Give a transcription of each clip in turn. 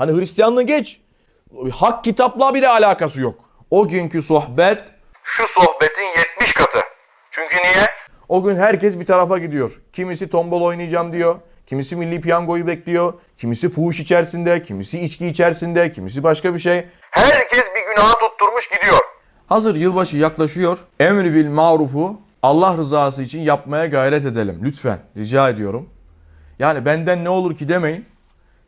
Hani Hristiyanlığı geç. Hak kitapla bile alakası yok. O günkü sohbet şu sohbetin 70 katı. Çünkü niye? O gün herkes bir tarafa gidiyor. Kimisi tombol oynayacağım diyor. Kimisi milli piyangoyu bekliyor. Kimisi fuhuş içerisinde, kimisi içki içerisinde, kimisi başka bir şey. Herkes bir günaha tutturmuş gidiyor. Hazır yılbaşı yaklaşıyor. Emri bil marufu Allah rızası için yapmaya gayret edelim. Lütfen rica ediyorum. Yani benden ne olur ki demeyin.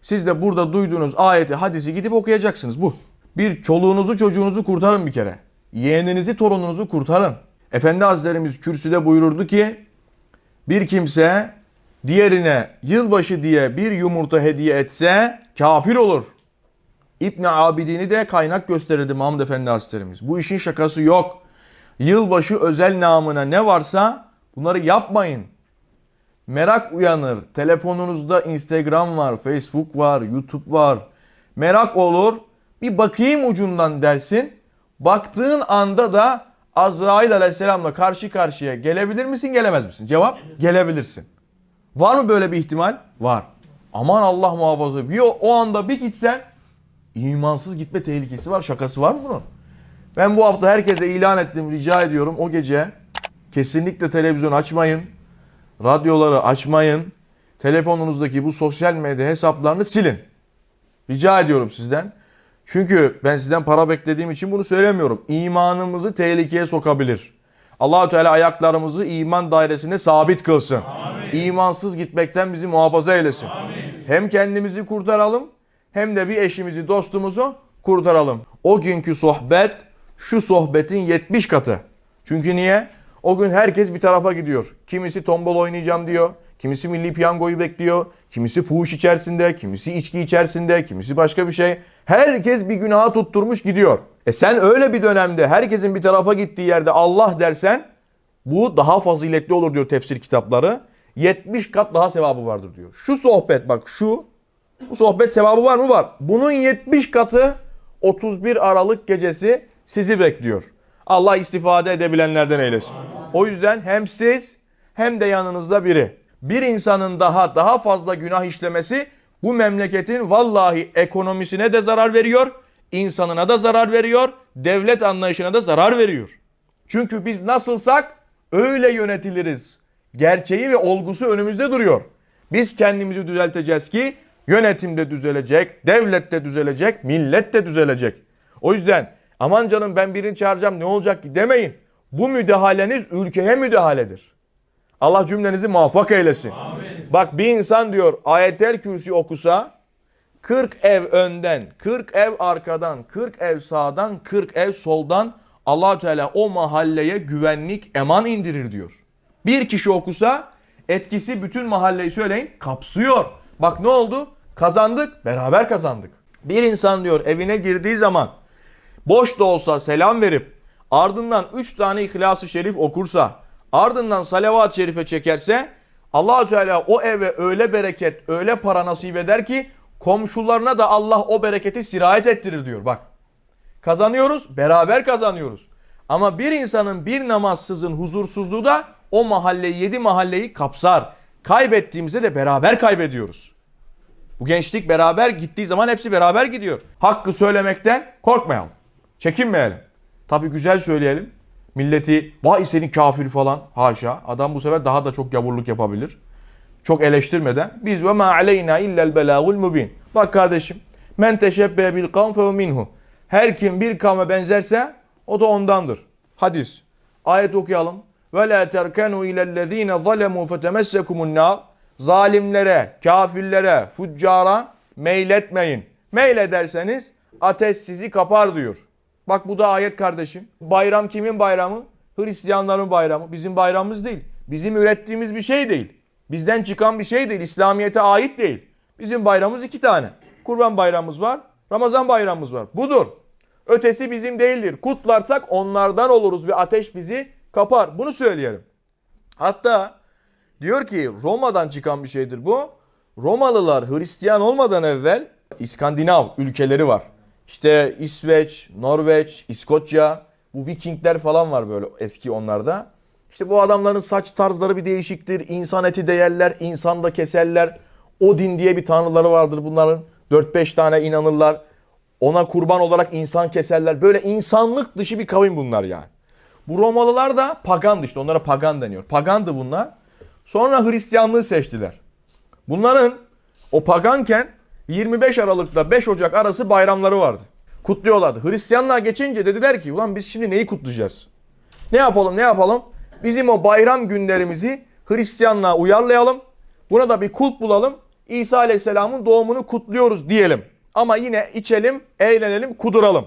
Siz de burada duyduğunuz ayeti, hadisi gidip okuyacaksınız bu. Bir çoluğunuzu çocuğunuzu kurtarın bir kere. Yeğeninizi torununuzu kurtarın. Efendi Hazretlerimiz kürsüde buyururdu ki bir kimse diğerine yılbaşı diye bir yumurta hediye etse kafir olur. İbn Abidin'i de kaynak gösterirdi Mahmud Efendi Hazretlerimiz. Bu işin şakası yok. Yılbaşı özel namına ne varsa bunları yapmayın. Merak uyanır. Telefonunuzda Instagram var, Facebook var, YouTube var. Merak olur. Bir bakayım ucundan dersin. Baktığın anda da Azrail aleyhisselamla karşı karşıya gelebilir misin, gelemez misin? Cevap gelebilirsin. Var mı böyle bir ihtimal? Var. Aman Allah muhafaza. Bir o, o anda bir gitsen imansız gitme tehlikesi var. Şakası var mı bunun? Ben bu hafta herkese ilan ettim, rica ediyorum. O gece kesinlikle televizyon açmayın. Radyoları açmayın. Telefonunuzdaki bu sosyal medya hesaplarını silin. Rica ediyorum sizden. Çünkü ben sizden para beklediğim için bunu söylemiyorum. İmanımızı tehlikeye sokabilir. Allahu Teala ayaklarımızı iman dairesinde sabit kılsın. İmansız gitmekten bizi muhafaza eylesin. Hem kendimizi kurtaralım hem de bir eşimizi, dostumuzu kurtaralım. O günkü sohbet şu sohbetin 70 katı. Çünkü niye? O gün herkes bir tarafa gidiyor. Kimisi tombol oynayacağım diyor. Kimisi milli piyangoyu bekliyor. Kimisi fuhuş içerisinde, kimisi içki içerisinde, kimisi başka bir şey. Herkes bir günaha tutturmuş gidiyor. E sen öyle bir dönemde herkesin bir tarafa gittiği yerde Allah dersen bu daha faziletli olur diyor tefsir kitapları. 70 kat daha sevabı vardır diyor. Şu sohbet bak şu bu sohbet sevabı var mı? Var. Bunun 70 katı 31 Aralık gecesi sizi bekliyor. Allah istifade edebilenlerden eylesin. O yüzden hem siz hem de yanınızda biri. Bir insanın daha daha fazla günah işlemesi bu memleketin vallahi ekonomisine de zarar veriyor, insanına da zarar veriyor, devlet anlayışına da zarar veriyor. Çünkü biz nasılsak öyle yönetiliriz. Gerçeği ve olgusu önümüzde duruyor. Biz kendimizi düzelteceğiz ki yönetim de düzelecek, devlet de düzelecek, millet de düzelecek. O yüzden aman canım ben birini çağıracağım ne olacak ki demeyin. Bu müdahaleniz ülkeye müdahaledir. Allah cümlenizi muvaffak eylesin. Bak bir insan diyor ayetel kürsi okusa 40 ev önden, 40 ev arkadan, 40 ev sağdan, 40 ev soldan allah Teala o mahalleye güvenlik, eman indirir diyor. Bir kişi okusa etkisi bütün mahalleyi söyleyin kapsıyor. Bak ne oldu? Kazandık, beraber kazandık. Bir insan diyor evine girdiği zaman boş da olsa selam verip ardından 3 tane İhlas-ı Şerif okursa ardından salavat-ı şerife çekerse allah Teala o eve öyle bereket, öyle para nasip eder ki komşularına da Allah o bereketi sirayet ettirir diyor bak. Kazanıyoruz, beraber kazanıyoruz. Ama bir insanın bir namazsızın huzursuzluğu da o mahalleyi, yedi mahalleyi kapsar. Kaybettiğimizde de beraber kaybediyoruz. Bu gençlik beraber gittiği zaman hepsi beraber gidiyor. Hakkı söylemekten korkmayalım. Çekinmeyelim. Tabii güzel söyleyelim. Milleti vay senin kafir falan haşa. Adam bu sefer daha da çok gavurluk yapabilir. Çok eleştirmeden biz ve ma aleyna illel belagul mubin. Bak kardeşim men teşebbe bil kavm fe minhu. Her kim bir kavme benzerse o da ondandır. Hadis. Ayet okuyalım. Ve la terkenu ilellezine zalemu fetemessekumun nar. Zalimlere, kafirlere, fuccara meyletmeyin. Meylederseniz ateş sizi kapar diyor. Bak bu da ayet kardeşim. Bayram kimin bayramı? Hristiyanların bayramı. Bizim bayramımız değil. Bizim ürettiğimiz bir şey değil. Bizden çıkan bir şey değil. İslamiyet'e ait değil. Bizim bayramımız iki tane. Kurban bayramımız var. Ramazan bayramımız var. Budur. Ötesi bizim değildir. Kutlarsak onlardan oluruz ve ateş bizi kapar. Bunu söyleyelim. Hatta diyor ki Roma'dan çıkan bir şeydir bu. Romalılar Hristiyan olmadan evvel İskandinav ülkeleri var. İşte İsveç, Norveç, İskoçya, bu Vikingler falan var böyle eski onlarda. İşte bu adamların saç tarzları bir değişiktir. İnsan eti de yerler, insan da keserler. Odin diye bir tanrıları vardır bunların. 4-5 tane inanırlar. Ona kurban olarak insan keserler. Böyle insanlık dışı bir kavim bunlar yani. Bu Romalılar da pagandı işte. Onlara pagan deniyor. Pagandı bunlar. Sonra Hristiyanlığı seçtiler. Bunların o paganken 25 Aralık'la 5 Ocak arası bayramları vardı. Kutluyorlardı. Hristiyanlığa geçince dediler ki ulan biz şimdi neyi kutlayacağız? Ne yapalım ne yapalım? Bizim o bayram günlerimizi Hristiyanlığa uyarlayalım. Buna da bir kulp bulalım. İsa Aleyhisselam'ın doğumunu kutluyoruz diyelim. Ama yine içelim, eğlenelim, kuduralım.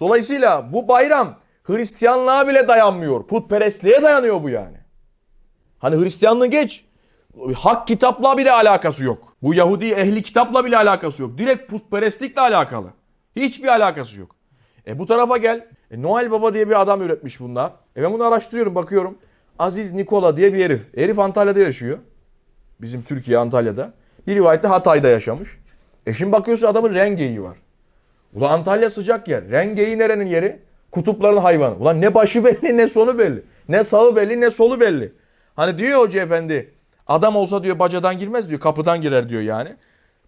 Dolayısıyla bu bayram Hristiyanlığa bile dayanmıyor. Putperestliğe dayanıyor bu yani. Hani Hristiyanlığı geç. Hak kitapla bile alakası yok. Bu Yahudi ehli kitapla bile alakası yok. Direkt putperestlikle alakalı. Hiçbir alakası yok. E bu tarafa gel. E Noel Baba diye bir adam üretmiş bunlar. E ben bunu araştırıyorum bakıyorum. Aziz Nikola diye bir herif. Herif Antalya'da yaşıyor. Bizim Türkiye Antalya'da. Bir rivayette Hatay'da yaşamış. E şimdi bakıyorsun adamın rengeyi var. Ulan Antalya sıcak yer. Rengeyi nerenin yeri? Kutupların hayvanı. Ulan ne başı belli ne sonu belli. Ne sağı belli ne solu belli. Hani diyor hoca efendi adam olsa diyor bacadan girmez diyor kapıdan girer diyor yani.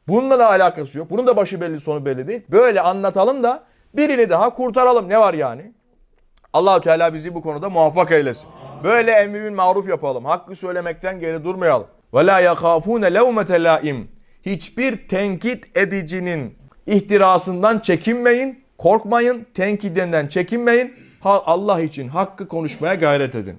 Bununla da alakası yok. Bunun da başı belli sonu belli değil. Böyle anlatalım da birini daha kurtaralım. Ne var yani? Allahu Teala bizi bu konuda muvaffak eylesin. Böyle emrin maruf yapalım. Hakkı söylemekten geri durmayalım. Ve la yakafune levmete laim. Hiçbir tenkit edicinin ihtirasından çekinmeyin, korkmayın, tenkidinden çekinmeyin. Allah için hakkı konuşmaya gayret edin.